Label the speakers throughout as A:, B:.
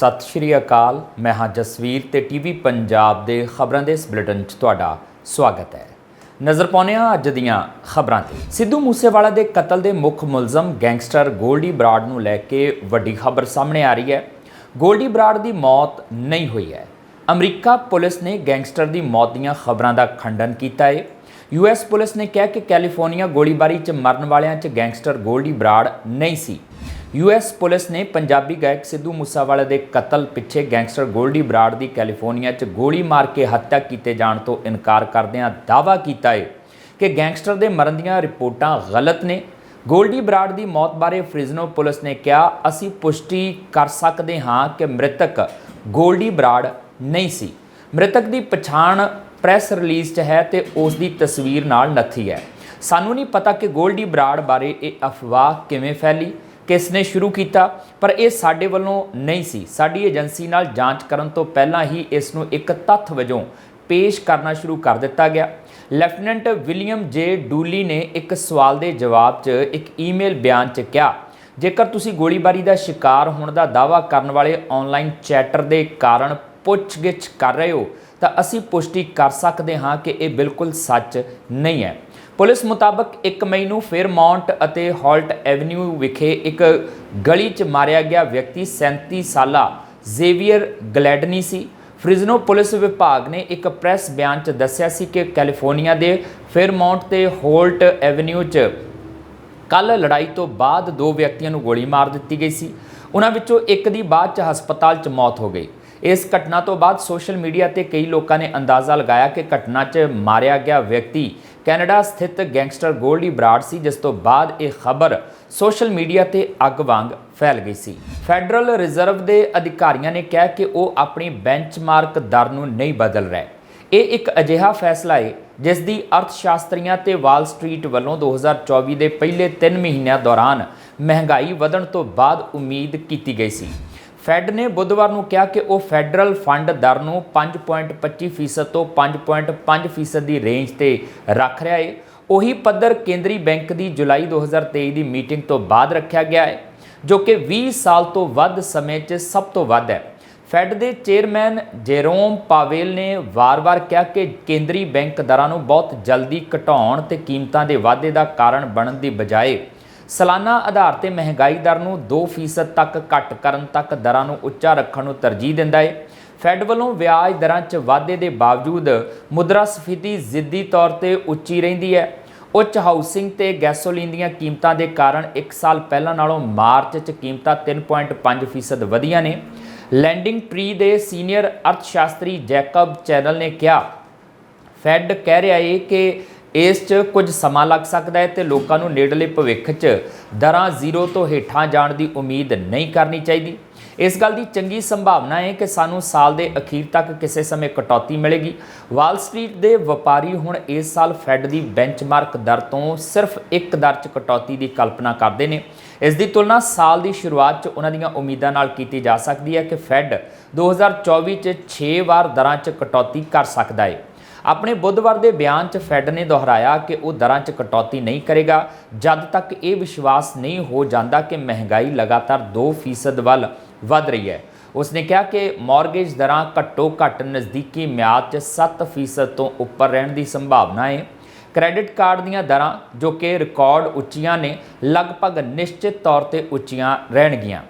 A: ਸਤਿ ਸ਼੍ਰੀ ਅਕਾਲ। ਮੈਂ ਹਾਂ ਜਸਵੀਰ ਤੇ ਟੀਵੀ ਪੰਜਾਬ ਦੇ ਖਬਰਾਂ ਦੇ ਇਸ ਬੁਲੇਟਿਨ 'ਚ ਤੁਹਾਡਾ ਸਵਾਗਤ ਹੈ। ਨਜ਼ਰ ਪਾਉਂਦੇ ਹਾਂ ਅੱਜ ਦੀਆਂ ਖਬਰਾਂ ਤੇ। ਸਿੱਧੂ ਮੂਸੇਵਾਲਾ ਦੇ ਕਤਲ ਦੇ ਮੁੱਖ ਮੁਲਜ਼ਮ ਗੈਂਗਸਟਰ ਗੋਲਡੀ ਬਰਾੜ ਨੂੰ ਲੈ ਕੇ ਵੱਡੀ ਖਬਰ ਸਾਹਮਣੇ ਆ ਰਹੀ ਹੈ। ਗੋਲਡੀ ਬਰਾੜ ਦੀ ਮੌਤ ਨਹੀਂ ਹੋਈ ਹੈ। ਅਮਰੀਕਾ ਪੁਲਿਸ ਨੇ ਗੈਂਗਸਟਰ ਦੀ ਮੌਤ ਦੀਆਂ ਖਬਰਾਂ ਦਾ ਖੰਡਨ ਕੀਤਾ ਹੈ। ਯੂਐਸ ਪੁਲਿਸ ਨੇ ਕਿਹਾ ਕਿ ਕੈਲੀਫੋਰਨੀਆ ਗੋਲੀਬਾਰੀ 'ਚ ਮਰਨ ਵਾਲਿਆਂ 'ਚ ਗੈਂਗਸਟਰ ਗੋਲਡੀ ਬਰਾੜ ਨਹੀਂ ਸੀ। ਯੂਐਸ ਪੁਲਿਸ ਨੇ ਪੰਜਾਬੀ ਗਾਇਕ ਸਿੱਧੂ ਮੂਸਾਵਾਲੇ ਦੇ ਕਤਲ ਪਿੱਛੇ ਗੈਂਗਸਟਰ ਗੋਲਡੀ ਬਰਾੜ ਦੀ ਕੈਲੀਫੋਰਨੀਆ 'ਚ ਗੋਲੀ ਮਾਰ ਕੇ ਹੱਤਿਆ ਕੀਤੇ ਜਾਣ ਤੋਂ ਇਨਕਾਰ ਕਰਦਿਆਂ ਦਾਅਵਾ ਕੀਤਾ ਹੈ ਕਿ ਗੈਂਗਸਟਰ ਦੇ ਮਰਨ ਦੀਆਂ ਰਿਪੋਰਟਾਂ ਗਲਤ ਨੇ। ਗੋਲਡੀ ਬਰਾੜ ਦੀ ਮੌਤ ਬਾਰੇ ਫ੍ਰਿਜ਼ਨੋ ਪੁਲਿਸ ਨੇ ਕਿਹਾ, ਅਸੀਂ ਪੁਸ਼ਟੀ ਕਰ ਸਕਦੇ ਹਾਂ ਕਿ ਮ੍ਰਿਤਕ ਗੋਲਡੀ ਬਰਾੜ ਨਹੀਂ ਸੀ। ਮ੍ਰਿਤਕ ਦੀ ਪਛਾਣ ਪ੍ਰੈਸ ਰਿਲੀਜ਼ 'ਚ ਹੈ ਤੇ ਉਸ ਦੀ ਤਸਵੀਰ ਨਾਲ ਨੱਥੀ ਹੈ। ਸਾਨੂੰ ਨਹੀਂ ਪਤਾ ਕਿ ਗੋਲਡੀ ਬਰਾੜ ਬਾਰੇ ਇਹ ਅਫਵਾਹ ਕਿਵੇਂ ਫੈਲੀ। ਕਿਸ ਨੇ ਸ਼ੁਰੂ ਕੀਤਾ, ਪਰ ਇਹ ਸਾਡੇ ਵੱਲੋਂ ਨਹੀਂ ਸੀ। ਸਾਡੀ ਏਜੰਸੀ ਨਾਲ ਜਾਂਚ ਕਰਨ ਤੋਂ ਪਹਿਲਾਂ ਹੀ ਇਸ ਨੂੰ ਇੱਕ ਤੱਥ ਵਜੋਂ ਪੇਸ਼ ਕਰਨਾ ਸ਼ੁਰੂ ਕਰ ਦਿੱਤਾ ਗਿਆ। ਲੈਫਟੀਨੈਂਟ ਵਿਲੀਅਮ ਜੇ ਡੂਲੀ ਨੇ ਇੱਕ ਸਵਾਲ ਦੇ ਜਵਾਬ 'ਚ ਇੱਕ ਈਮੇਲ ਬਿਆਨ 'ਚ ਕਿਹਾ, ਜੇਕਰ ਤੁਸੀਂ ਗੋਲੀਬਾਰੀ ਦਾ ਸ਼ਿਕਾਰ ਹੋਣ ਦਾ ਦਾਅਵਾ ਕਰਨ ਵਾਲੇ ਆਨਲਾਈਨ ਚੈਟਰ ਦੇ ਕਾਰਨ ਪੁੱਛਗਿੱਛ ਕਰ ਰਹੇ ਹੋ, ਤਾਂ ਅਸੀਂ ਪੁਸ਼ਟੀ ਕਰ ਸਕਦੇ ਹਾਂ ਕਿ ਇਹ ਬਿਲਕੁਲ ਸੱਚ ਨਹੀਂ ਹੈ। ਪੁਲਿਸ ਮੁਤਾਬਕ 1 ਮਈ ਨੂੰ ਫੇਅਰਮਾਉਂਟ ਅਤੇ ਹਾਲਟ ਐਵਨਿਊ ਵਿਖੇ ਇੱਕ ਗਲੀ 'ਚ ਮਾਰਿਆ ਗਿਆ ਵਿਅਕਤੀ 37 ਸਾਲਾ ਜ਼ੇਵੀਅਰ ਗਲੈਡਨੀ ਸੀ। ਫ੍ਰਿਜ਼ਨੋ ਪੁਲਿਸ ਵਿਭਾਗ ਨੇ ਇੱਕ ਪ੍ਰੈਸ ਬਿਆਨ 'ਚ ਦੱਸਿਆ ਸੀ ਕਿ ਕੈਲੀਫੋਰਨੀਆ ਦੇ ਫੇਅਰਮਾਉਂਟ ਤੇ ਹੋਲਟ ਐਵਨਿਊ 'ਚ ਕੱਲ ਲੜਾਈ ਤੋਂ ਬਾਅਦ ਦੋ ਵਿਅਕਤੀਆਂ ਨੂੰ ਗੋਲੀ ਮਾਰ ਦਿੱਤੀ ਗਈ ਸੀ। ਉਹਨਾਂ ਵਿੱਚੋਂ ਇੱਕ ਦੀ ਬਾਅਦ 'ਚ ਹਸਪਤਾਲ 'ਚ ਮੌਤ ਹੋ ਗਈ। ਇਸ ਘਟਨਾ ਤੋਂ ਬਾਅਦ ਸੋਸ਼ਲ ਮੀਡੀਆ ਤੇ ਕਈ ਲੋਕਾਂ ਨੇ ਅੰਦਾਜ਼ਾ ਲਗਾਇਆ ਕਿ ਘਟਨਾ 'ਚ ਮਾਰਿਆ ਗਿਆ ਵਿਅਕਤੀ ਕੈਨੇਡਾ ਸਥਿਤ ਗੈਂਗਸਟਰ ਗੋਲਡੀ ਬਰਾੜ ਸੀ, ਜਿਸ ਤੋਂ ਬਾਅਦ ਇਹ ਖਬਰ ਸੋਸ਼ਲ ਮੀਡੀਆ ਤੇ ਅੱਗ ਵਾਂਗ ਫੈਲ ਗਈ ਸੀ। ਫੈਡਰਲ ਰਿਜ਼ਰਵ ਦੇ ਅਧਿਕਾਰੀਆਂ ਨੇ ਕਿਹਾ ਕਿ ਉਹ ਆਪਣੀ ਬੈਂਚਮਾਰਕ ਦਰ ਨੂੰ ਨਹੀਂ ਬਦਲ ਰਹੇ। ਇਹ ਇੱਕ ਅਜਿਹਾ ਫੈਸਲਾ ਹੈ ਜਿਸ ਦੀ ਅਰਥਸ਼ਾਸਤਰੀਆਂ ਤੇ ਵਾਲ ਸਟਰੀਟ ਵੱਲੋਂ 2024 ਦੇ ਪਹਿਲੇ 3 ਮਹੀਨਿਆਂ ਦੌਰਾਨ ਮਹਿੰਗਾਈ ਵਧਣ ਤੋਂ ਬਾਅਦ ਉਮੀਦ ਕੀਤੀ ਗਈ ਸੀ। ਫੈੱਡ ਨੇ ਬੁੱਧਵਾਰ ਨੂੰ ਕਿਹਾ ਕਿ ਉਹ ਫੈਡਰਲ ਫੰਡ ਦਰ ਨੂੰ 5.25% ਤੋਂ 5.5% ਦੀ ਰੇਂਜ ਤੇ ਰੱਖ ਰਿਹਾ ਹੈ ਉਹੀ ਪੱਧਰ ਕੇਂਦਰੀ ਬੈਂਕ ਦੀ ਜੁਲਾਈ 2023 ਦੀ ਮੀਟਿੰਗ ਤੋਂ ਬਾਅਦ ਰੱਖਿਆ ਗਿਆ ਹੈ ਜੋ ਕਿ 20 ਸਾਲ ਤੋਂ ਵੱਧ ਸਮੇਂ 'ਚ ਸਭ ਤੋਂ ਵੱਧ ਹੈ। ਫੈਡ ਦੇ ਚੇਅਰਮੈਨ ਜੇਰੋਮ ਪਾਵੇਲ ਨੇ ਵਾਰ-ਵਾਰ ਕਿਹਾ ਕਿ ਕੇਂਦਰੀ ਬੈਂਕ ਦਰਾਂ ਨੂੰ ਬਹੁਤ ਜਲਦੀ ਘਟਾਉਣ ਤੇ ਕੀਮਤਾਂ ਦੇ ਵਾਧੇ ਦਾ ਕਾਰਨ ਬਣਨ ਦੀ ਬਜਾਏ ਸਾਲਾਨਾ ਆਧਾਰ ਤੇ ਮਹਿੰਗਾਈ ਦਰ ਨੂੰ 2% ਤੱਕ ਘੱਟ ਕਰਨ ਤੱਕ ਦਰਾਂ ਨੂੰ ਉੱਚਾ ਰੱਖਣ ਨੂੰ ਤਰਜੀਹ ਦਿੰਦਾ ਹੈ ਫੈਡ ਵੱਲੋਂ ਵਿਆਜ ਦਰਾਂ 'ਚ ਵਾਧੇ ਦੇ ਬਾਵਜੂਦ ਮੁਦਰਾ ਸਫੀਤੀ ਜ਼ਿੱਦੀ ਤੌਰ ਤੇ ਉੱਚੀ ਰਹਿੰਦੀ ਹੈ ਉੱਚ ਹਾਊਸਿੰਗ ਤੇ ਗੈਸੋਲੀਨ ਦੀਆਂ ਕੀਮਤਾਂ ਦੇ ਕਾਰਨ 1 ਸਾਲ ਪਹਿਲਾਂ ਨਾਲੋਂ ਮਾਰਚ 'ਚ ਕੀਮਤਾਂ 3.5% ਵਧੀਆਂ ਨੇ। ਲੈਂਡਿੰਗ ਟ੍ਰੀ ਦੇ ਸੀਨੀਅਰ ਅਰਥਸ਼ਾਸਤਰੀ ਜੈਕਬ ਚੈਨਲ ਨੇ ਕਿਹਾ, ਫੈਡ ਕਹਿ ਰਿਹਾ ਏ ਕਿ ਇਸ 'ਚ ਕੁਝ ਸਮਾਂ ਲੱਗ ਸਕਦਾ ਹੈ ਤੇ ਲੋਕਾਂ ਨੂੰ ਨੇੜਲੇ ਭਵਿੱਖ 'ਚ ਦਰਾਂ ਜ਼ੀਰੋ ਤੋਂ ਹੇਠਾਂ ਜਾਣ ਦੀ ਉਮੀਦ ਨਹੀਂ ਕਰਨੀ ਚਾਹੀਦੀ। ਇਸ ਗੱਲ ਦੀ ਚੰਗੀ ਸੰਭਾਵਨਾ ਹੈ ਕਿ ਸਾਨੂੰ ਸਾਲ ਦੇ ਅਖੀਰ ਤੱਕ ਕਿਸੇ ਸਮੇਂ ਕਟੌਤੀ ਮਿਲੇਗੀ। ਵਾਲ ਸਟਰੀਟ ਦੇ ਵਪਾਰੀ ਹੁਣ ਇਸ ਸਾਲ ਫੈੱਡ ਦੀ ਬੈਂਚਮਾਰਕ ਦਰ ਤੋਂ ਸਿਰਫ ਇੱਕ ਦਰ 'ਚ ਕਟੌਤੀ ਦੀ ਕਲਪਨਾ ਕਰਦੇ ਨੇ। ਇਸ ਦੀ ਤੁਲਨਾ ਸਾਲ ਦੀ ਸ਼ੁਰੂਆਤ 'ਚ ਉਹਨਾਂ ਦੀਆਂ ਉਮੀਦਾਂ ਨਾਲ ਕੀਤੀ ਜਾ ਸਕਦੀ ਹੈ ਕਿ ਫੈਡ 2024 'ਚ 6 ਵਾਰ ਦਰਾਂ 'ਚ ਕਟੌਤੀ ਕਰ ਸਕਦਾ ਹੈ। ਆਪਣੇ ਬੁੱਧਵਾਰ ਦੇ ਬਿਆਨ 'ਚ ਫੈਡ ਨੇ ਦੁਹਰਾਇਆ ਕਿ ਉਹ ਦਰਾਂ 'ਚ ਕਟੌਤੀ ਨਹੀਂ ਕਰੇਗਾ, ਜਦ ਤੱਕ ਇਹ ਵਿਸ਼ਵਾਸ ਨਹੀਂ ਹੋ ਜਾਂਦਾ ਕਿ ਮਹਿੰਗਾਈ ਲਗਾਤਾਰ 2% ਵੱਲ ਵਧ ਰਹੀ ਹੈ। ਉਸਨੇ ਕਿਹਾ ਕਿ ਮਾਰਗੇਜ ਦਰਾਂ ਘੱਟੋ ਘੱਟ ਨਜ਼ਦੀਕੀ ਮਿਆਦ 'ਚ 7% ਤੋਂ ਉੱਪਰ ਰਹਿਣ ਦੀ ਸੰਭਾਵਨਾ ਹੈ। ਕ੍ਰੈਡਿਟ ਕਾਰਡ ਦੀਆਂ ਦਰਾਂ, ਜੋ ਕਿ ਰਿਕਾਰਡ ਉੱਚੀਆਂ ਨੇ, ਲਗਭਗ ਨਿਸ਼ਚਿਤ ਤੌਰ ਤੇ ਉੱਚੀਆਂ ਰਹਿਣਗੀਆਂ।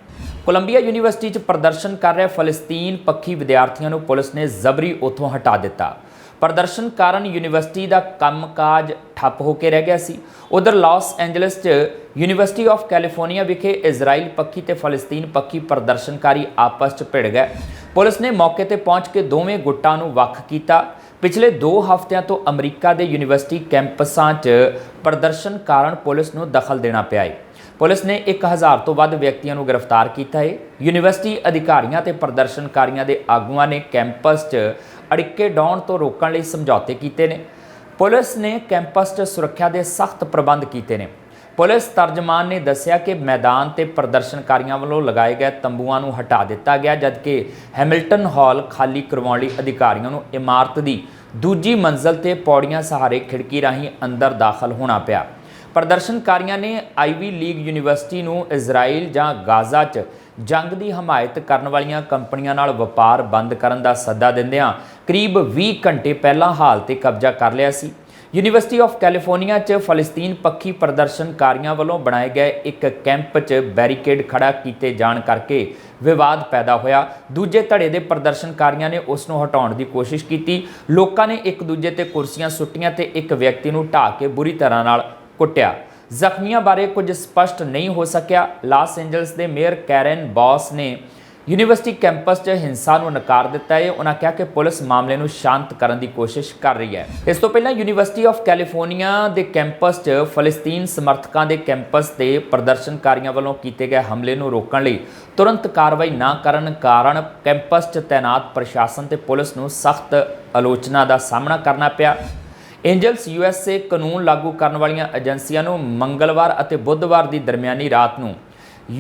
A: ਕੋਲੰਬੀਆ ਯੂਨੀਵਰਸਿਟੀ 'ਚ ਪ੍ਰਦਰਸ਼ਨ ਕਰ ਰਹੇ ਫਲਸਤੀਨ ਪੱਖੀ ਵਿਦਿਆਰਥੀਆਂ ਨੂੰ ਪੁਲਿਸ ਨੇ ਜ਼ਬਰੀ ਉੱਥੋਂ ਹਟਾ ਦਿੱਤਾ। ਪ੍ਰਦਰਸ਼ਨ ਕਾਰਨ ਯੂਨੀਵਰਸਿਟੀ ਦਾ ਕੰਮਕਾਜ ਠੱਪ ਹੋ ਕੇ ਰਹਿ ਗਿਆ ਸੀ। ਉਧਰ ਲਾਸ ਐਂਜਲਸ 'ਚ ਯੂਨੀਵਰਸਿਟੀ ਆਫ ਕੈਲੀਫੋਰਨੀਆ ਵਿਖੇ ਇਜ਼ਰਾਈਲ ਪੱਖੀ ਤੇ ਫਲਸਤੀਨ ਪੱਖੀ ਪ੍ਰਦਰਸ਼ਨਕਾਰੀ ਆਪਸ 'ਚ ਭਿੜ ਗਏ। ਪੁਲਿਸ ਨੇ ਮੌਕੇ ਤੇ ਪਹੁੰਚ ਕੇ ਦੋਵੇਂ ਗੁੱਟਾਂ ਨੂੰ ਵੱਖ ਕੀਤਾ। ਪਿਛਲੇ 2 ਹਫ਼ਤਿਆਂ ਤੋਂ ਅਮਰੀਕਾ ਦੇ ਯੂਨੀਵਰਸਿਟੀ ਕੈਂਪਸਾਂ 'ਚ ਪ੍ਰਦਰਸ਼ਨ ਕਾਰਨ ਪੁਲਿਸ ਨੂੰ ਦਖਲ ਦੇਣਾ ਪਿਆ ਹੈ ਪੁਲਿਸ ਨੇ 1000 ਤੋਂ ਵੱਧ ਵਿਅਕਤੀਆਂ ਨੂੰ ਗ੍ਰਿਫਤਾਰ ਕੀਤਾ ਹੈ ਯੂਨੀਵਰਸਿਟੀ ਅਧਿਕਾਰੀਆਂ ਤੇ ਪ੍ਰਦਰਸ਼ਨਕਾਰੀਆਂ ਦੇ ਆਗੂਆਂ ਨੇ ਕੈਂਪਸ 'ਚ ਅੜਿੱਕੇ ਡਾਉਣ ਤੋਂ ਰੋਕਣ ਲਈ ਸਮਝੌਤੇ ਕੀਤੇ ਨੇ। ਪੁਲਿਸ ਨੇ ਕੈਂਪਸ 'ਚ ਸੁਰੱਖਿਆ ਦੇ ਸਖਤ ਪ੍ਰਬੰਧ ਕੀਤੇ ਨੇ। ਪੁਲਿਸ ਤਰਜਮਾਨ ਨੇ ਦੱਸਿਆ ਕਿ ਮੈਦਾਨ ਤੇ ਪ੍ਰਦਰਸ਼ਨਕਾਰੀਆਂ ਵੱਲੋਂ ਲਗਾਏ ਗਏ ਤੰਬੂਆਂ ਨੂੰ ਹਟਾ ਦਿੱਤਾ ਗਿਆ, ਜਦਕਿ ਹੈਮਿਲਟਨ ਹਾਲ ਖਾਲੀ ਕਰਵਾਉਣ ਲਈ ਅਧਿਕਾਰੀਆਂ ਨੂੰ ਇਮਾਰਤ ਦੀ ਦੂਜੀ ਮੰਜ਼ਲ ਤੇ ਪੌੜੀਆਂ ਸਹਾਰੇ ਖਿੜਕੀ ਰਾਹੀਂ ਅੰਦਰ ਦਾਖਲ ਹੋਣਾ ਪਿਆ। ਪ੍ਰਦਰਸ਼ਨਕਾਰੀਆਂ ਨੇ ਆਈਵੀ ਲੀਗ ਯੂਨੀਵਰਸਿਟੀ ਨੂੰ ਇਜ਼ਰਾਈਲ ਜਾਂ ਗਾਜ਼ਾ 'ਚ ਜੰਗ ਦੀ ਹਮਾਇਤ ਕਰਨ ਵਾਲੀਆਂ ਕੰਪਨੀਆਂ ਨਾਲ ਵਪਾਰ ਬੰਦ ਕਰਨ ਦਾ ਸੱਦਾ ਦਿੰਦਿਆਂ ਕਰੀਬ 20 ਘੰਟੇ ਪਹਿਲਾਂ ਹਾਲ ਤੇ ਕਬਜ਼ਾ ਕਰ ਲਿਆ ਸੀ। ਯੂਨੀਵਰਸਿਟੀ ਆਫ ਕੈਲੀਫੋਰਨੀਆ 'ਚ ਫਲਸਤੀਨ ਪੱਖੀ ਪ੍ਰਦਰਸ਼ਨਕਾਰੀਆਂ ਵੱਲੋਂ ਬਣਾਏ ਗਏ ਇੱਕ ਕੈਂਪ 'ਚ ਬੈਰੀਕੇਡ ਖੜਾ ਕੀਤੇ ਜਾਣ ਕਰਕੇ ਵਿਵਾਦ ਪੈਦਾ ਹੋਇਆ। ਦੂਜੇ ਧੜੇ ਦੇ ਪ੍ਰਦਰਸ਼ਨਕਾਰੀਆਂ ਨੇ ਉਸ ਨੂੰ ਹਟਾਉਣ ਦੀ ਕੋਸ਼ਿਸ਼ ਕੀਤੀ। ਲੋਕਾਂ ਨੇ ਇੱਕ ਦੂਜੇ ਤੇ ਕੁਰਸੀਆਂ ਸੁੱਟੀਆਂ ਤੇ ਇੱਕ ਵਿਅਕਤੀ ਨੂੰ ਢਾਹ ਕੇ ਬੁਰੀ ਤਰ੍ਹਾਂ ਨਾਲ ਕੁੱਟਿਆ। ਜ਼ਖਮੀਆਂ ਬਾਰੇ ਕੁਝ ਸਪਸ਼ਟ ਨਹੀਂ ਹੋ ਸਕਿਆ। ਲਾਸ ਐਂਜਲਸ ਦੇ ਮੇਅਰ ਕੈਰਨ ਬੌਸ ਨੇ ਯੂਨੀਵਰਸਿਟੀ ਕੈਂਪਸ 'ਚ ਹਿੰਸਾ ਨੂੰ ਨਕਾਰ ਦਿੱਤਾ ਹੈ। ਉਹਨਾਂ ਕਿਹਾ ਕਿ ਪੁਲਿਸ ਮਾਮਲੇ ਨੂੰ ਸ਼ਾਂਤ ਕਰਨ ਦੀ ਕੋਸ਼ਿਸ਼ ਕਰ ਰਹੀ ਹੈ। ਇਸ ਤੋਂ ਪਹਿਲਾਂ ਯੂਨੀਵਰਸਿਟੀ ਆਫ ਕੈਲੀਫੋਰਨੀਆ ਦੇ ਕੈਂਪਸ 'ਚ ਫਲਸਤੀਨ ਸਮਰਥਕਾਂ ਦੇ ਕੈਂਪਸ ਤੇ ਪ੍ਰਦਰਸ਼ਨਕਾਰੀਆਂ ਵੱਲੋਂ ਕੀਤੇ ਗਏ ਹਮਲੇ ਨੂੰ ਰੋਕਣ ਲਈ ਤੁਰੰਤ ਕਾਰਵਾਈ ਨਾ ਕਰਨ ਕਾਰਨ ਕੈਂਪਸ 'ਚ ਤਾਇਨਾਤ ਪ੍ਰਸ਼ਾਸਨ ਤੇ ਪੁਲਿਸ ਨੂੰ ਸਖਤ ਆਲੋਚਨਾ ਦਾ ਸਾਹਮਣਾ ਕਰਨਾ ਪਿਆ। ਐਂਜਲਸ ਯੂਐਸਏ ਕਾਨੂੰਨ ਲਾਗੂ ਕਰਨ ਵਾਲੀਆਂ ਏਜੰਸੀਆਂ ਨੂੰ ਮੰਗਲਵਾਰ ਅਤੇ ਬੁੱਧਵਾਰ ਦੀ ਦਰਮਿਆਨੀ ਰਾਤ ਨੂੰ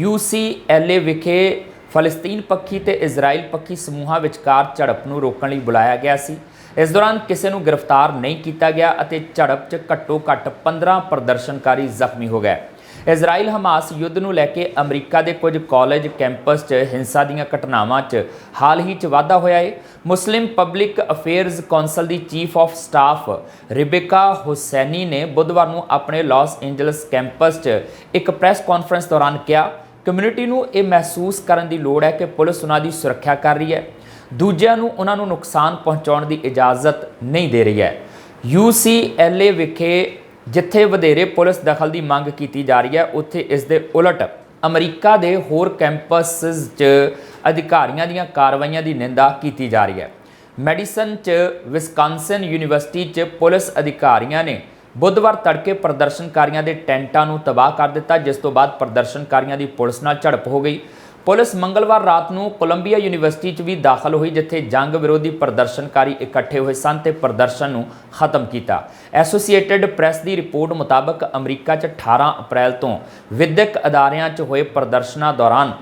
A: UCLA ਵਿਖੇ ਫਲਸਤੀਨ ਪੱਖੀ ਤੇ ਇਜ਼ਰਾਈਲ ਪੱਖੀ ਸਮੂਹਾਂ ਵਿਚਕਾਰ ਝੜਪ ਨੂੰ ਰੋਕਣ ਲਈ ਬੁਲਾਇਆ ਗਿਆ ਸੀ। ਇਸ ਦੌਰਾਨ ਕਿਸੇ ਨੂੰ ਗ੍ਰਿਫਤਾਰ ਨਹੀਂ ਕੀਤਾ ਗਿਆ ਅਤੇ ਝੜਪ 'ਚ ਘੱਟੋ-ਘੱਟ 15 ਪ੍ਰਦਰਸ਼ਨਕਾਰੀ ਜ਼ਖਮੀ ਹੋ ਗਏ। ਇਜ਼ਰਾਈਲ ਹਮਾਸ ਯੁੱਧ ਨੂੰ ਲੈ ਕੇ ਅਮਰੀਕਾ ਦੇ ਕੁਝ ਕਾਲਜ ਕੈਂਪਸ 'ਚ ਹਿੰਸਾ ਦੀਆਂ ਘਟਨਾਵਾਂ 'ਚ ਹਾਲ ਹੀ 'ਚ ਵਾਧਾ ਹੋਇਆ ਏ। Muslim public affairs council the chief of staff Rebecca Husseini ਨੇ ਬੁੱਧਵਾਰ ਨੂੰ ਆਪਣੇ ਲਾਸ ਐਂਜਲਸ ਕੈਂਪਸ 'ਚ ਇੱਕ ਪ੍ਰੈਸ ਕਾਨਫਰੰਸ ਦੌਰਾਨ ਕਿਹਾ, ਕਮਿਊਨਿਟੀ ਨੂੰ ਇਹ ਮਹਿਸੂਸ ਕਰਨ ਦੀ ਲੋੜ ਹੈ ਕਿ ਪੁਲਿਸ ਉਹਨਾਂ ਦੀ ਸੁਰੱਖਿਆ ਕਰ ਰਹੀ ਹੈ। ਦੂਜਿਆਂ ਨੂੰ ਉਹਨਾਂ ਨੂੰ ਨੁਕਸਾਨ ਪਹੁੰਚਾਉਣ ਦੀ ਇਜਾਜ਼ਤ ਨਹੀਂ ਦੇ ਰਹੀ ਹੈ। UCLA ਵਿਖੇ ਜਿੱਥੇ ਵਧੇਰੇ ਪੁਲਿਸ ਦਖਲ ਦੀ ਮੰਗ ਕੀਤੀ ਜਾ ਰਹੀ ਹੈ, ਉੱਥੇ ਇਸ ਦੇ ਉਲਟ ਅਮਰੀਕਾ ਦੇ ਹੋਰ ਕੈਂਪਸਸ 'ਚ ਅਧਿਕਾਰੀਆਂ ਦੀਆਂ ਕਾਰਵਾਈਆਂ ਦੀ ਨਿੰਦਾ ਕੀਤੀ ਜਾ ਰਹੀ ਹੈ। ਮੈਡੀਸਨ 'ਚ ਵਿਸਕਾਂਸਨ ਯੂਨੀਵਰਸਿਟੀ 'ਚ ਪੁਲਿਸ ਅਧਿਕਾਰੀਆਂ ਨੇ ਬੁੱਧਵਾਰ ਤੜਕੇ ਪ੍ਰਦਰਸ਼ਨਕਾਰੀਆਂ ਦੇ ਟੈਂਟਾਂ ਨੂੰ ਤਬਾਹ ਕਰ ਦਿੱਤਾ, ਜਿਸ ਤੋਂ ਬਾਅਦ ਪ੍ਰਦਰਸ਼ਨਕਾਰੀਆਂ ਦੀ ਪੁਲਿਸ ਨਾਲ ਝੜਪ ਹੋ ਗਈ। ਪੁਲਿਸ ਮੰਗਲਵਾਰ ਰਾਤ ਨੂੰ ਕੋਲੰਬੀਆ ਯੂਨੀਵਰਸਿਟੀ 'ਚ ਵੀ ਦਾਖਲ ਹੋਈ, ਜਿੱਥੇ ਜੰਗ ਵਿਰੋਧੀ ਪ੍ਰਦਰਸ਼ਨਕਾਰੀ ਇਕੱਠੇ ਹੋਏ ਸਨ ਤੇ ਪ੍ਰਦਰਸ਼ਨ ਨੂੰ ਖਤਮ ਕੀਤਾ। ਐਸੋਸੀਏਟਿਡ ਪ੍ਰੈਸ ਦੀ ਰਿਪੋਰਟ ਮੁਤਾਬਕ ਅਮਰੀਕਾ 'ਚ 18 ਅਪ੍ਰੈਲ ਤੋਂ ਵਿਦਿਅਕ ਅਦਾਰਿਆਂ 'ਚ ਹੋਏ ਪ੍ਰਦਰਸ਼ਨਾਂ ਦੌਰਾਨ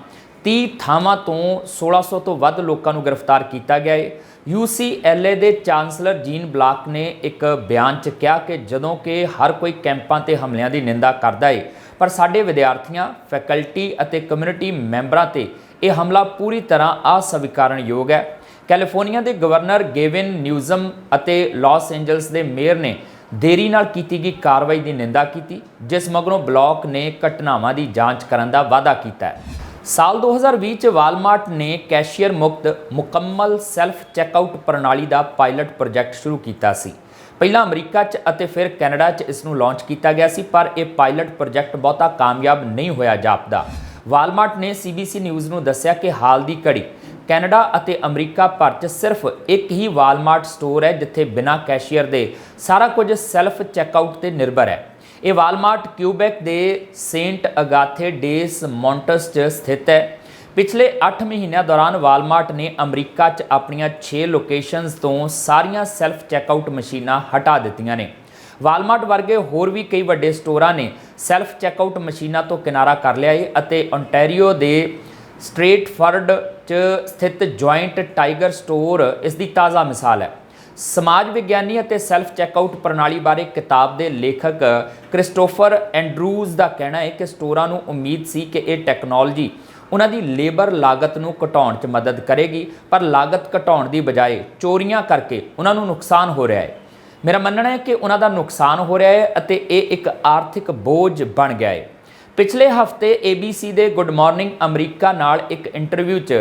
A: 30 ਥਾਵਾਂ ਤੋਂ 1600 ਤੋਂ ਵੱਧ ਲੋਕਾਂ ਨੂੰ ਗ੍ਰਿਫਤਾਰ ਕੀਤਾ ਗਿਆ ਹੈ UCLA ਦੇ ਚਾਂਸਲਰ ਜੀਨ ਬਲਾਕ ਨੇ ਇੱਕ ਬਿਆਨ 'ਚ ਕਿਹਾ ਕਿ ਜਦੋਂ ਕਿ ਹਰ ਕੋਈ ਕੈਂਪਾਂ ਤੇ ਹਮਲਿਆਂ ਦੀ ਨਿੰਦਾ ਕਰਦਾ ਹੈ ਪਰ ਸਾਡੇ ਵਿਦਿਆਰਥੀਆਂ, ਫੈਕਲਟੀ ਅਤੇ ਕਮਿਊਨਿਟੀ ਮੈਂਬਰਾਂ ਤੇ ਇਹ ਹਮਲਾ ਪੂਰੀ ਤਰ੍ਹਾਂ ਅਸਵੀਕਾਰਨਯੋਗ ਹੈ। ਕੈਲੀਫੋਰਨੀਆ ਦੇ ਗਵਰਨਰ ਗੇਵਿਨ ਨਿਊਜ਼ਮ ਅਤੇ ਲਾਸ ਐਂਜਲਸ ਦੇ ਮੇਅਰ ਨੇ ਦੇਰੀ ਨਾਲ ਕੀਤੀ ਗਈ ਕਾਰਵਾਈ ਦੀ ਨਿੰਦਾ ਕੀਤੀ, ਜਿਸ ਮਗਰੋਂ ਬਲਾਕ ਨੇ ਘਟਨਾਵਾਂ ਦੀ ਜਾਂਚ ਕਰਨ ਦਾ ਵਾਅਦਾ ਕੀਤਾ ਹੈ। ਸਾਲ 2020 ਚ ਵਾਲਮਾਰਟ ਨੇ ਕੈਸ਼ੀਅਰ ਮੁਕਤ ਮੁਕੰਮਲ ਸੈਲਫ ਚੈੱਕਆਊਟ ਪ੍ਰਣਾਲੀ ਦਾ ਪਾਇਲਟ ਪ੍ਰੋਜੈਕਟ ਸ਼ੁਰੂ ਕੀਤਾ ਸੀ। ਪਹਿਲਾਂ ਅਮਰੀਕਾ 'ਚ ਅਤੇ ਫਿਰ ਕੈਨੇਡਾ 'ਚ ਇਸ ਨੂੰ ਲਾਂਚ ਕੀਤਾ ਗਿਆ ਸੀ, ਪਰ ਇਹ ਪਾਇਲਟ ਪ੍ਰੋਜੈਕਟ ਬਹੁਤਾ ਕਾਮਯਾਬ ਨਹੀਂ ਹੋਇਆ ਜਾਪਦਾ। ਵਾਲਮਾਰਟ ਨੇ CBC ਨਿਊਜ਼ ਨੂੰ ਦੱਸਿਆ ਕਿ ਹਾਲ ਦੀ ਘੜੀ ਕੈਨੇਡਾ ਅਤੇ ਅਮਰੀਕਾ ਭਰ 'ਚ ਸਿਰਫ ਇੱਕ ਹੀ ਵਾਲਮਾਰਟ ਸਟੋਰ ਹੈ, ਜਿੱਥੇ ਬਿਨਾਂ ਕੈਸ਼ੀਅਰ ਦੇ ਸਾਰਾ ਕੁਝ ਸੈਲਫ ਚੈੱਕਆਊਟ ਤੇ ਨਿਰਭਰ ਹੈ। ਇਹ ਵਾਲਮਾਰਟ ਕਿਊਬੈਕ ਦੇ ਸੇਂਟ ਅਗਾਥੇ ਡੇਸ ਮੌਂਟਸ 'ਚ ਸਥਿਤ ਹੈ। ਪਿਛਲੇ 8 ਮਹੀਨਿਆਂ ਦੌਰਾਨ ਵਾਲਮਾਰਟ ਨੇ ਅਮਰੀਕਾ 'ਚ ਆਪਣੀਆਂ 6 ਲੋਕੇਸ਼ਨਸ ਤੋਂ ਸਾਰੀਆਂ ਸੈਲਫ ਚੈੱਕਆਊਟ ਮਸ਼ੀਨਾਂ ਹਟਾ ਦਿੱਤੀਆਂ ਨੇ। ਵਾਲਮਾਰਟ ਵਰਗੇ ਹੋਰ ਵੀ ਕਈ ਵੱਡੇ ਸਟੋਰਾਂ ਨੇ ਸੈਲਫ ਚੈੱਕਆਊਟ ਮਸ਼ੀਨਾਂ ਤੋਂ ਕਿਨਾਰਾ ਕਰ ਲਿਆ ਹੈ ਅਤੇ ontario ਦੇ ਸਟ੍ਰੇਟਫੋਰਡ 'ਚ ਸਥਿਤ ਜੁਆਇੰਟ ਟਾਈਗਰ ਸਟੋਰ ਇਸ ਦੀ ਤਾਜ਼ਾ ਮਿਸਾਲ ਹੈ। ਸਮਾਜ ਵਿਗਿਆਨੀ ਅਤੇ ਸੈਲਫ ਚੈੱਕਆਊਟ ਪ੍ਰਣਾਲੀ ਬਾਰੇ ਕਿਤਾਬ ਦੇ ਲੇਖਕ ਕ੍ਰਿਸਟੋਫਰ ਐਂਡਰੂਜ਼ ਦਾ ਕਹਿਣਾ ਹੈ ਕਿ ਸਟੋਰਾਂ ਨੂੰ ਉਮੀਦ ਸੀ ਕਿ ਇਹ ਟੈਕਨੋਲੋਜੀ ਉਹਨਾਂ ਦੀ ਲੇਬਰ ਲਾਗਤ ਨੂੰ ਘਟਾਉਣ 'ਚ ਮਦਦ ਕਰੇਗੀ, ਪਰ ਲਾਗਤ ਘਟਾਉਣ ਦੀ ਬਜਾਏ ਚੋਰੀਆਂ ਕਰਕੇ ਉਹਨਾਂ ਨੂੰ ਨੁਕਸਾਨ ਹੋ ਰਿਹਾ ਹੈ। ਮੇਰਾ ਮੰਨਣਾ ਹੈ ਕਿ ਉਹਨਾਂ ਦਾ ਨੁਕਸਾਨ ਹੋ ਰਿਹਾ ਹੈ ਅਤੇ ਇਹ ਇੱਕ ਆਰਥਿਕ ਬੋਝ ਬਣ ਗਿਆ ਹੈ। ਪਿਛਲੇ ਹਫ਼ਤੇ ABC ਦੇ ਗੁੱਡ ਮਾਰਨਿੰਗ ਅਮਰੀਕਾ ਨਾਲ ਇੱਕ ਇੰਟਰਵਿਊ 'ਚ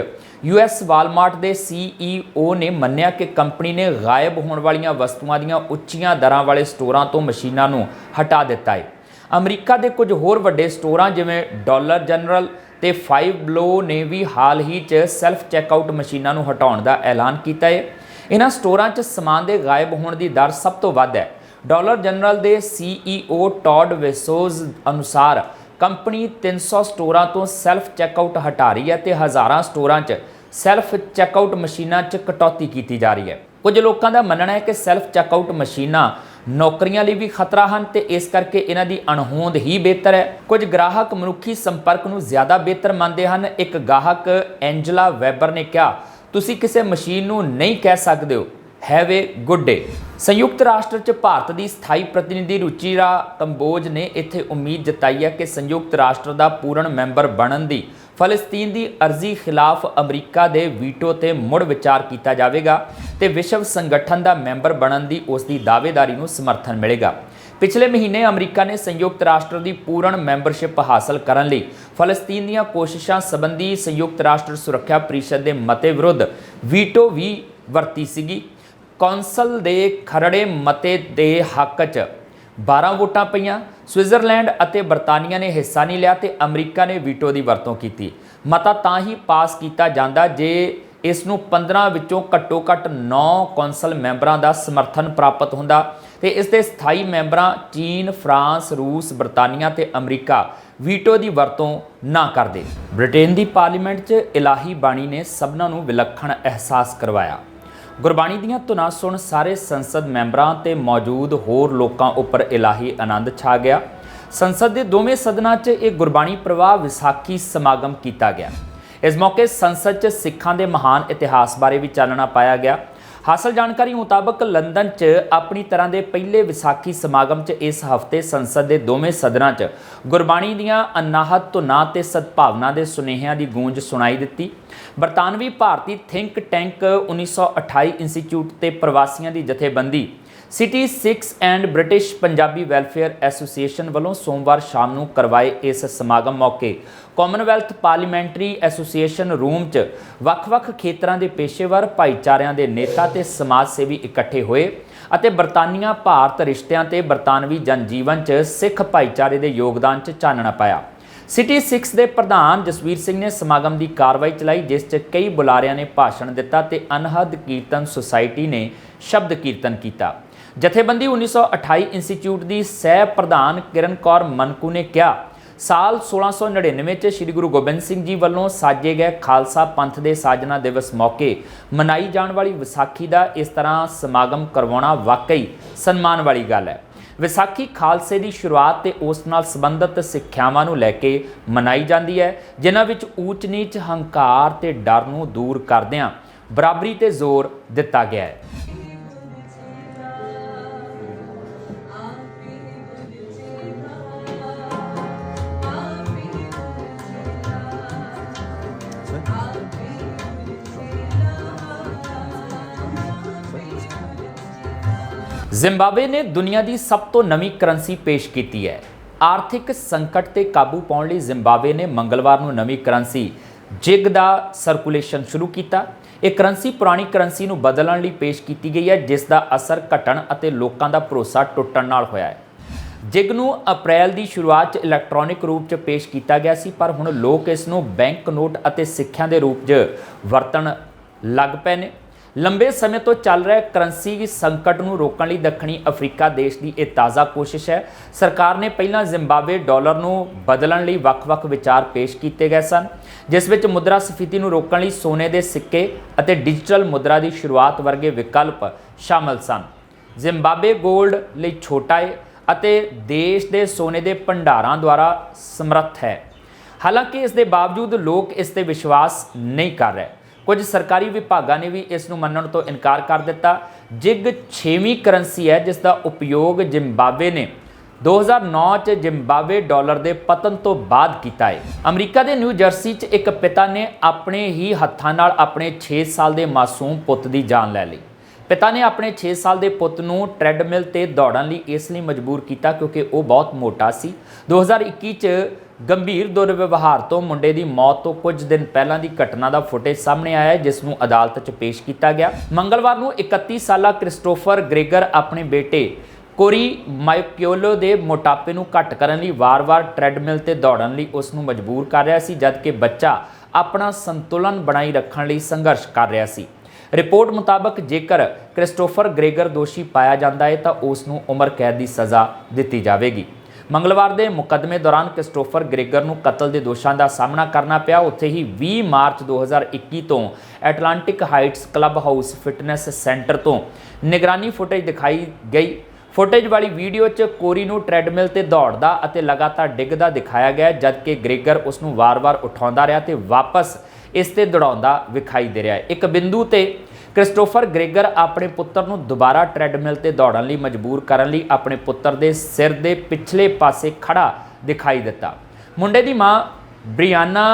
A: US ਵਾਲਮਾਰਟ ਦੇ CEO ਨੇ ਮੰਨਿਆ ਕਿ ਕੰਪਨੀ ਨੇ ਗਾਇਬ ਹੋਣ ਵਾਲੀਆਂ ਵਸਤੂਆਂ ਦੀਆਂ ਉੱਚੀਆਂ ਦਰਾਂ ਵਾਲੇ ਸਟੋਰਾਂ ਤੋਂ ਮਸ਼ੀਨਾਂ ਨੂੰ ਹਟਾ ਦਿੱਤਾ ਹੈ। ਅਮਰੀਕਾ ਦੇ ਕੁਝ ਹੋਰ ਵੱਡੇ ਸਟੋਰਾਂ ਜਿਵੇਂ ਡਾਲਰ ਜਨਰਲ ਤੇ 5 ਬਲੋ ਨੇ ਵੀ ਹਾਲ ਹੀ 'ਚ ਸੈਲਫ ਚੈੱਕਆਊਟ ਮਸ਼ੀਨਾਂ ਨੂੰ ਹਟਾਉਣ ਦਾ ਐਲਾਨ ਕੀਤਾ ਹੈ। ਇਹਨਾਂ ਸਟੋਰਾਂ 'ਚ ਸਮਾਨ ਦੇ ਗਾਇਬ ਹੋਣ ਦੀ ਦਰ ਸਭ ਤੋਂ ਵੱਧ ਹੈ। ਡਾਲਰ ਜਨਰਲ ਦੇ CEO ਟੌਡ ਵੇਸੋਜ਼ ਅਨੁਸਾਰ ਕੰਪਨੀ 300 ਸਟੋਰਾਂ ਤੋਂ ਸੈਲਫ ਚੈੱਕਆਊਟ ਹਟਾ ਰਹੀ ਹੈ ਤੇ ਹਜ਼ਾਰਾਂ ਸਟੋਰਾਂ 'ਚ ਸੈਲਫ ਚੈੱਕਆਊਟ ਮਸ਼ੀਨਾਂ 'ਚ ਕਟੌਤੀ ਕੀਤੀ ਜਾ ਰਹੀ ਹੈ। ਕੁਝ ਲੋਕਾਂ ਦਾ ਮੰਨਣਾ ਹੈ ਕਿ ਸੈਲਫ ਚੈੱਕਆਊਟ ਮਸ਼ੀਨਾਂ ਨੌਕਰੀਆਂ ਲਈ ਵੀ ਖਤਰਾ ਹਨ ਤੇ ਇਸ ਕਰਕੇ ਇਹਨਾਂ ਦੀ ਅਣਹੋਂਦ ਹੀ ਬਿਹਤਰ ਹੈ। ਕੁਝ ਗ੍ਰਾਹਕ ਮਨੁੱਖੀ ਸੰਪਰਕ ਨੂੰ ਜ਼ਿਆਦਾ ਬਿਹਤਰ ਮੰਨਦੇ ਹਨ। ਇੱਕ ਗਾਹਕ ਐਂਜਲਾ ਵੈਬਰ ਨੇ ਕਿਹਾ, ਤੁਸੀਂ ਕਿਸੇ ਮਸ਼ੀਨ ਨੂੰ ਨਹੀਂ ਕਹਿ ਸਕਦੇ ਹੋ। Have a good day. ਸੰਯੁਕਤ ਰਾਸ਼ਟਰ 'ਚ ਭਾਰਤ ਦੀ ਸਥਾਈ ਪ੍ਰਤੀਨਿਧੀ ਰੁਚੀਰਾ ਕੰਬੋਜ ਨੇ ਇੱਥੇ ਉਮੀਦ ਜਤਾਈ ਹੈ ਕਿ ਸੰਯੁਕਤ ਰਾਸ਼ਟਰ ਦਾ ਪੂਰਨ ਮੈਂਬਰ ਬਣਨ ਦੀ ਫਲਸਤੀਨ ਦੀ ਅਰਜ਼ੀ ਖਿਲਾਫ ਅਮਰੀਕਾ ਦੇ ਵੀਟੋ ਤੇ ਮੁੜ ਵਿਚਾਰ ਕੀਤਾ ਜਾਵੇਗਾ ਤੇ ਵਿਸ਼ਵ ਸੰਗਠਨ ਦਾ ਮੈਂਬਰ ਬਣਨ ਦੀ ਉਸ ਦੀ ਦਾਅਵੇਦਾਰੀ ਨੂੰ ਸਮਰਥਨ ਮਿਲੇਗਾ। ਪਿਛਲੇ ਮਹੀਨੇ ਅਮਰੀਕਾ ਨੇ ਸੰਯੁਕਤ ਰਾਸ਼ਟਰ ਦੀ ਪੂਰਨ ਮੈਂਬਰਸ਼ਿਪ ਹਾਸਲ ਕਰਨ ਲਈ ਫਲਸਤੀਨ ਦੀਆਂ ਕੋਸ਼ਿਸ਼ਾਂ ਸੰਬੰਧੀ ਸੰਯੁਕਤ ਰਾਸ਼ਟਰ ਸੁਰੱਖਿਆ ਪਰਿਸ਼ਦ ਦੇ ਮਤੇ ਵਿਰੁੱਧ ਵੀਟੋ ਵੀ ਵਰਤੀ ਸੀਗੀ। ਕੌਂਸਲ ਦੇ ਖਰੜੇ ਮਤੇ ਦੇ ਹੱਕ 'ਚ 12 ਵੋਟਾਂ ਪਈਆਂ ਸਵਿਟਜ਼ਰਲੈਂਡ ਅਤੇ ਬਰਤਾਨੀਆ ਨੇ ਹਿੱਸਾ ਨਹੀਂ ਲਿਆ ਤੇ ਅਮਰੀਕਾ ਨੇ ਵੀਟੋ ਦੀ ਵਰਤੋਂ ਕੀਤੀ। ਮਤਾ ਤਾਂ ਹੀ ਪਾਸ ਕੀਤਾ ਜਾਂਦਾ ਜੇ ਇਸ ਨੂੰ 15 ਵਿੱਚੋਂ ਘੱਟੋ ਘੱਟ 9 ਕੌਂਸਲ ਮੈਂਬਰਾਂ ਦਾ ਸਮਰਥਨ ਪ੍ਰਾਪਤ ਹੁੰਦਾ। ਤੇ ਇਸ ਦੇ ਸਥਾਈ ਮੈਂਬਰਾਂ ਚੀਨ, ਫਰਾਂਸ, ਰੂਸ, ਬਰਤਾਨੀਆ ਤੇ ਅਮਰੀਕਾ ਵੀਟੋ ਦੀ ਵਰਤੋਂ ਨਾ ਕਰਦੇ। ਬ੍ਰਿਟੇਨ ਦੀ ਪਾਰਲੀਮੈਂਟ 'ਚ ਇਲਾਹੀ ਬਾਣੀ ਨੇ ਸਭਨਾਂ ਨੂੰ ਵਿਲੱਖਣ ਅਹਿਸਾਸ ਕਰਵਾਇਆ। ਗੁਰਬਾਣੀ ਦੀਆਂ ਧੁਨਾਂ ਸੁਣ ਸਾਰੇ ਸੰਸਦ ਮੈਂਬਰਾਂ ਤੇ ਮੌਜੂਦ ਹੋਰ ਲੋਕਾਂ ਉੱਪਰ ਇਲਾਹੀ ਆਨੰਦ ਛਾ ਗਿਆ। ਸੰਸਦ ਦੇ ਦੋਵੇਂ ਸਦਨਾਂ 'ਚ ਇਹ ਗੁਰਬਾਣੀ ਪ੍ਰਵਾਹ ਵਿਸਾਖੀ ਸਮਾਗਮ ਕੀਤਾ ਗਿਆ। ਇਸ ਮੌਕੇ ਸੰਸਦ 'ਚ ਸਿੱਖਾਂ ਦੇ ਮਹਾਨ ਇਤਿਹਾਸ ਬਾਰੇ ਵੀ ਚਾਨਣਾ ਪਾਇਆ ਗਿਆ। ਹਾਸਲ ਜਾਣਕਾਰੀ ਮੁਤਾਬਕ ਲੰਡਨ 'ਚ ਆਪਣੀ ਤਰ੍ਹਾਂ ਦੇ ਪਹਿਲੇ ਵਿਸਾਖੀ ਸਮਾਗਮ 'ਚ ਇਸ ਹਫ਼ਤੇ ਸੰਸਦ ਦੇ ਦੋਵੇਂ ਸਦਨਾਂ 'ਚ ਗੁਰਬਾਣੀ ਦੀਆਂ ਅਨਾਹਤ ਧੁਨਾਂ ਤੇ ਸਦਭਾਵਨਾ ਦੇ ਸੁਨੇਹਿਆਂ ਦੀ ਗੂੰਜ ਸੁਣਾਈ ਦਿੱਤੀ। ਬਰਤਾਨਵੀ ਭਾਰਤੀ ਥਿੰਕ ਟੈਂਕ 1928 ਇੰਸਟੀਚਿਊਟ ਤੇ ਪ੍ਰਵਾਸੀਆਂ ਦੀ ਜਥੇਬੰਦੀ city 6 and British Punjabi welfare association ਵੱਲੋਂ ਸੋਮਵਾਰ ਸ਼ਾਮ ਨੂੰ ਕਰਵਾਏ ਇਸ ਸਮਾਗਮ ਮੌਕੇ। ਕਾਮਨਵੈਲਥ ਪਾਰਲੀਮੈਂਟਰੀ ਐਸੋਸੀਏਸ਼ਨ ਰੂਮ 'ਚ ਵੱਖ-ਵੱਖ ਖੇਤਰਾਂ ਦੇ ਪੇਸ਼ੇਵਰ, ਭਾਈਚਾਰਿਆਂ ਦੇ ਨੇਤਾ ਤੇ ਸਮਾਜ ਸੇਵੀ ਇਕੱਠੇ ਹੋਏ ਅਤੇ ਬਰਤਾਨੀਆ ਭਾਰਤ ਰਿਸ਼ਤਿਆਂ ਤੇ ਬਰਤਾਨਵੀ ਜਨਜੀਵਨ 'ਚ ਸਿੱਖ ਭਾਈਚਾਰੇ ਦੇ ਯੋਗਦਾਨ 'ਚ ਚਾਨਣਾ ਪਾਇਆ। ਸਿਟੀ 6 ਦੇ ਪ੍ਰਧਾਨ ਜਸਵੀਰ ਸਿੰਘ ਨੇ ਸਮਾਗਮ ਦੀ ਕਾਰਵਾਈ ਚਲਾਈ, ਜਿਸ 'ਚ ਕਈ ਬੁਲਾਰਿਆਂ ਨੇ ਭਾਸ਼ਣ ਦਿੱਤਾ ਤੇ ਅਨਹਦ ਕੀਰਤਨ ਸੁਸਾਇਟੀ ਨੇ ਸ਼ਬਦ ਕੀਰਤਨ ਕੀਤਾ। ਜਥੇਬੰਦੀ 1928 ਇੰਸਟੀਚਿਊਟ ਦੀ ਸਹਿ ਪ੍ਰਧਾਨ ਕਿਰਨ ਕੌਰ ਮਨਕੂ ਨੇ ਕਿਹਾ, ਸਾਲ 1699 ਚ ਸ੍ਰੀ ਗੁਰੂ ਗੋਬਿੰਦ ਸਿੰਘ ਜੀ ਵੱਲੋਂ ਸਾਜੇ ਗਏ ਖਾਲਸਾ ਪੰਥ ਦੇ ਸਾਜਨਾ ਦਿਵਸ ਮੌਕੇ ਮਨਾਈ ਜਾਣ ਵਾਲੀ ਵਿਸਾਖੀ ਦਾ ਇਸ ਤਰ੍ਹਾਂ ਸਮਾਗਮ ਕਰਵਾਉਣਾ ਵਾਕਈ ਸਨਮਾਨ ਵਾਲੀ ਗੱਲ ਹੈ। ਵਿਸਾਖੀ ਖਾਲਸੇ ਦੀ ਸ਼ੁਰੂਆਤ ਤੇ ਉਸ ਨਾਲ ਸੰਬੰਧਿਤ ਸਿੱਖਿਆਵਾਂ ਨੂੰ ਲੈ ਕੇ ਮਨਾਈ ਜਾਂਦੀ ਹੈ, ਜਿਨ੍ਹਾਂ ਵਿੱਚ ਊਚ ਨੀਚ ਹੰਕਾਰ ਤੇ ਡਰ ਨੂੰ ਦੂਰ ਕਰਦਿਆਂ ਬਰਾਬਰੀ ਤੇ ਜ਼ੋਰ ਦਿੱਤਾ ਗਿਆ ਹੈ। ਜ਼ਿੰਬਾਬਵੇ ਨੇ ਦੁਨੀਆ ਦੀ ਸਭ ਤੋਂ ਨਵੀਂ ਕਰੰਸੀ ਪੇਸ਼ ਕੀਤੀ ਹੈ। ਆਰਥਿਕ ਸੰਕਟ ਤੇ ਕਾਬੂ ਪਾਉਣ ਲਈ ਜ਼ਿੰਬਾਬਵੇ ਨੇ ਮੰਗਲਵਾਰ ਨੂੰ ਨਵੀਂ ਕਰੰਸੀ ਜਿਗ ਦਾ ਸਰਕੂਲੇਸ਼ਨ ਸ਼ੁਰੂ ਕੀਤਾ। ਇਹ ਕਰੰਸੀ ਪੁਰਾਣੀ ਕਰੰਸੀ ਨੂੰ ਬਦਲਣ ਲਈ ਪੇਸ਼ ਕੀਤੀ ਗਈ ਹੈ, ਜਿਸ ਦਾ ਅਸਰ ਘਟਣ ਅਤੇ ਲੋਕਾਂ ਦਾ ਭਰੋਸਾ ਟੁੱਟਣ ਨਾਲ ਹੋਇਆ ਹੈ। ਜਿਗ ਨੂੰ ਅਪ੍ਰੈਲ ਦੀ ਸ਼ੁਰੂਆਤ 'ਚ ਇਲੈਕਟ੍ਰੋਨਿਕ ਰੂਪ 'ਚ ਪੇਸ਼ ਕੀਤਾ ਗਿਆ ਸੀ, ਪਰ ਹੁਣ ਲੋਕ ਇਸ ਨੂੰ ਬੈਂਕ ਨੋਟ ਅਤੇ ਸਿੱਖਿਆ ਦੇ ਰੂਪ 'ਚ ਵਰਤਣ ਲੱਗ ਪਏ ਨੇ। ਲੰਬੇ ਸਮੇਂ ਤੋਂ ਚੱਲ ਰਿਹਾ ਕਰੰਸੀ ਸੰਕਟ ਨੂੰ ਰੋਕਣ ਲਈ ਦੱਖਣੀ ਅਫਰੀਕਾ ਦੇਸ਼ ਦੀ ਇਹ ਤਾਜ਼ਾ ਕੋਸ਼ਿਸ਼ ਹੈ। ਸਰਕਾਰ ਨੇ ਪਹਿਲਾਂ ਜ਼ਿੰਬਾਬਵੇ ਡਾਲਰ ਨੂੰ ਬਦਲਣ ਲਈ ਵੱਖ-ਵੱਖ ਵਿਚਾਰ ਪੇਸ਼ ਕੀਤੇ ਗਏ ਸਨ, ਜਿਸ ਵਿੱਚ ਮੁਦਰਾ ਸਫੀਤੀ ਨੂੰ ਰੋਕਣ ਲਈ ਸੋਨੇ ਦੇ ਸਿੱਕੇ ਅਤੇ ਡਿਜੀਟਲ ਮੁਦਰਾ ਦੀ ਸ਼ੁਰੂਆਤ ਵਰਗੇ ਵਿਕਲਪ ਸ਼ਾਮਲ ਸਨ। ਜ਼ਿੰਬਾਬਵੇ 골ਡ ਲਈ ਛੋਟਾ ਹੈ ਅਤੇ ਦੇਸ਼ ਦੇ ਸੋਨੇ ਦੇ ਭੰਡਾਰਾਂ ਦੁਆਰਾ ਸਮਰੱਥ ਹੈ। ਹਾਲਾਂਕਿ ਇਸ ਦੇ ਬਾਵਜੂਦ ਲੋਕ ਇਸ ਤੇ ਵਿਸ਼ਵਾਸ ਨਹੀਂ ਕਰ ਰਹੇ। ਕੁਝ ਸਰਕਾਰੀ ਵਿਭਾਗਾਂ ਨੇ ਵੀ ਇਸ ਨੂੰ ਮੰਨਣ ਤੋਂ ਇਨਕਾਰ ਕਰ ਦਿੱਤਾ। ਜਿਗ 6ਵੀਂ ਕਰੰਸੀ ਹੈ, ਜਿਸ ਦਾ ਉਪਯੋਗ ਜ਼ਿੰਬਾਬਵੇ ਨੇ 2009 ਚ ਜ਼ਿੰਬਾਬਵੇ ਡਾਲਰ ਦੇ ਪਤਨ ਤੋਂ ਬਾਅਦ ਕੀਤਾ ਹੈ। ਅਮਰੀਕਾ ਦੇ ਨਿਊ ਜਰਸੀ 'ਚ ਇੱਕ ਪਿਤਾ ਨੇ ਆਪਣੇ ਹੀ ਹੱਥਾਂ ਨਾਲ ਆਪਣੇ 6 ਸਾਲ ਦੇ ਮਾਸੂਮ ਪੁੱਤ ਦੀ ਜਾਨ ਲੈ ਲਈ। ਪਿਤਾ ਨੇ ਆਪਣੇ 6 ਸਾਲ ਦੇ ਪੁੱਤ ਨੂੰ ਟ੍ਰੈਡਮਿਲ ਤੇ ਦੌੜਨ ਲਈ ਇਸ ਲਈ ਮਜਬੂਰ ਕੀਤਾ ਕਿਉਂਕਿ ਉਹ ਬਹੁਤ ਮੋਟਾ ਸੀ। 2021 ਚ ਗੰਭੀਰ ਦੁਰਵਿਵਹਾਰ ਤੋਂ ਮੁੰਡੇ ਦੀ ਮੌਤ ਤੋਂ ਕੁਝ ਦਿਨ ਪਹਿਲਾਂ ਦੀ ਘਟਨਾ ਦਾ ਫੁਟੇਜ ਸਾਹਮਣੇ ਆਇਆ ਹੈ, ਜਿਸ ਨੂੰ ਅਦਾਲਤ 'ਚ ਪੇਸ਼ ਕੀਤਾ ਗਿਆ। ਮੰਗਲਵਾਰ ਨੂੰ 31 ਸਾਲਾ ਕ੍ਰਿਸਟੋਫਰ ਗ੍ਰੇਗਰ ਆਪਣੇ ਬੇਟੇ ਕੋਰੀ ਮਾਈਕਿਓਲੋ ਦੇ ਮੋਟਾਪੇ ਨੂੰ ਘੱਟ ਕਰਨ ਲਈ ਵਾਰ-ਵਾਰ ਟ੍ਰੈਡਮਿਲ ਤੇ ਦੌੜਨ ਲਈ ਉਸ ਨੂੰ ਮਜਬੂਰ ਕਰ ਰਿਹਾ ਸੀ, ਜਦਕਿ ਬੱਚਾ ਆਪਣਾ ਸੰਤੁਲਨ ਬਣਾਈ ਰੱਖਣ ਲਈ ਸੰਘਰਸ਼ ਕਰ ਰਿਹਾ ਸੀ। ਰਿਪੋਰਟ ਮੁਤਾਬਕ ਜੇਕਰ ਕ੍ਰਿਸਟੋਫਰ ਗ੍ਰੇਗਰ ਦੋਸ਼ੀ ਪਾਇਆ ਜਾਂਦਾ ਹੈ, ਤਾਂ ਉਸ ਨੂੰ ਉਮਰ ਕੈਦ ਦੀ ਸਜ਼ਾ ਦਿੱਤੀ ਜਾਵੇਗੀ। ਮੰਗਲਵਾਰ ਦੇ ਮੁਕੱਦਮੇ ਦੌਰਾਨ ਕ੍ਰਿਸਟੋਫਰ ਗ੍ਰੇਗਰ ਨੂੰ ਕਤਲ ਦੇ ਦੋਸ਼ਾਂ ਦਾ ਸਾਹਮਣਾ ਕਰਨਾ ਪਿਆ। ਉੱਥੇ ਹੀ 20 ਮਾਰਚ 2021 ਤੋਂ Atlantic Heights club house fitness centre ਤੋਂ ਨਿਗਰਾਨੀ ਫੁਟੇਜ ਦਿਖਾਈ ਗਈ। ਫੁਟੇਜ ਵਾਲੀ ਵੀਡੀਓ 'ਚ ਕੋਰੀ ਨੂੰ ਟ੍ਰੈਡਮਿਲ ਤੇ ਦੌੜਦਾ ਅਤੇ ਲਗਾਤਾਰ ਡਿੱਗਦਾ ਦਿਖਾਇਆ ਗਿਆ, ਜਦਕਿ ਗ੍ਰੇਗਰ ਉਸ ਨੂੰ ਵਾਰ-ਵਾਰ ਉਠਾਉਂਦਾ ਰਿਹਾ ਤੇ ਵਾਪਸ ਇਸ ਤੇ ਦੌੜਾਉਂਦਾ ਵਿਖਾਈ ਦੇ ਰਿਹਾ ਹੈ। ਇੱਕ ਬਿੰਦੂ ਤੇ ਕ੍ਰਿਸਟੋਫਰ ਗ੍ਰੇਗਰ ਆਪਣੇ ਪੁੱਤਰ ਨੂੰ ਦੁਬਾਰਾ ਟ੍ਰੈਡਮਿਲ ਤੇ ਦੌੜਨ ਲਈ ਮਜਬੂਰ ਕਰਨ ਲਈ ਆਪਣੇ ਪੁੱਤਰ ਦੇ ਸਿਰ ਦੇ ਪਿਛਲੇ ਪਾਸੇ ਖੜਾ ਦਿਖਾਈ ਦਿੱਤਾ। ਮੁੰਡੇ ਦੀ ਮਾਂ ਬ੍ਰੀਆਨਾ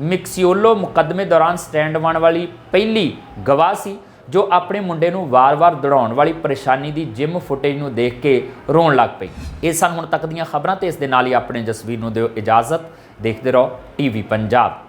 A: ਮਿਕਸਿਓਲੋ ਮੁਕੱਦਮੇ ਦੌਰਾਨ ਸਟੈਂਡ ਵਣ ਵਾਲੀ ਪਹਿਲੀ ਗਵਾਹ ਸੀ, ਜੋ ਆਪਣੇ ਮੁੰਡੇ ਨੂੰ ਵਾਰ-ਵਾਰ ਦੌੜਾਉਣ ਵਾਲੀ ਪਰੇਸ਼ਾਨੀ ਦੀ ਜਿਮ ਫੁਟੇਜ ਨੂੰ ਦੇਖ ਕੇ ਰੋਣ ਲੱਗ ਪਈ। ਇਹ ਸਨ ਹੁਣ ਤੱਕ ਦੀਆਂ ਖਬਰਾਂ ਤੇ ਇਸ ਦੇ ਨਾਲ ਹੀ ਆਪਣੇ ਜਸਵੀਰ ਨੂੰ ਦਿਓ ਇਜਾਜ਼ਤ। ਦੇਖਦੇ ਰਹੋ ਟੀਵੀ ਪੰਜਾਬ।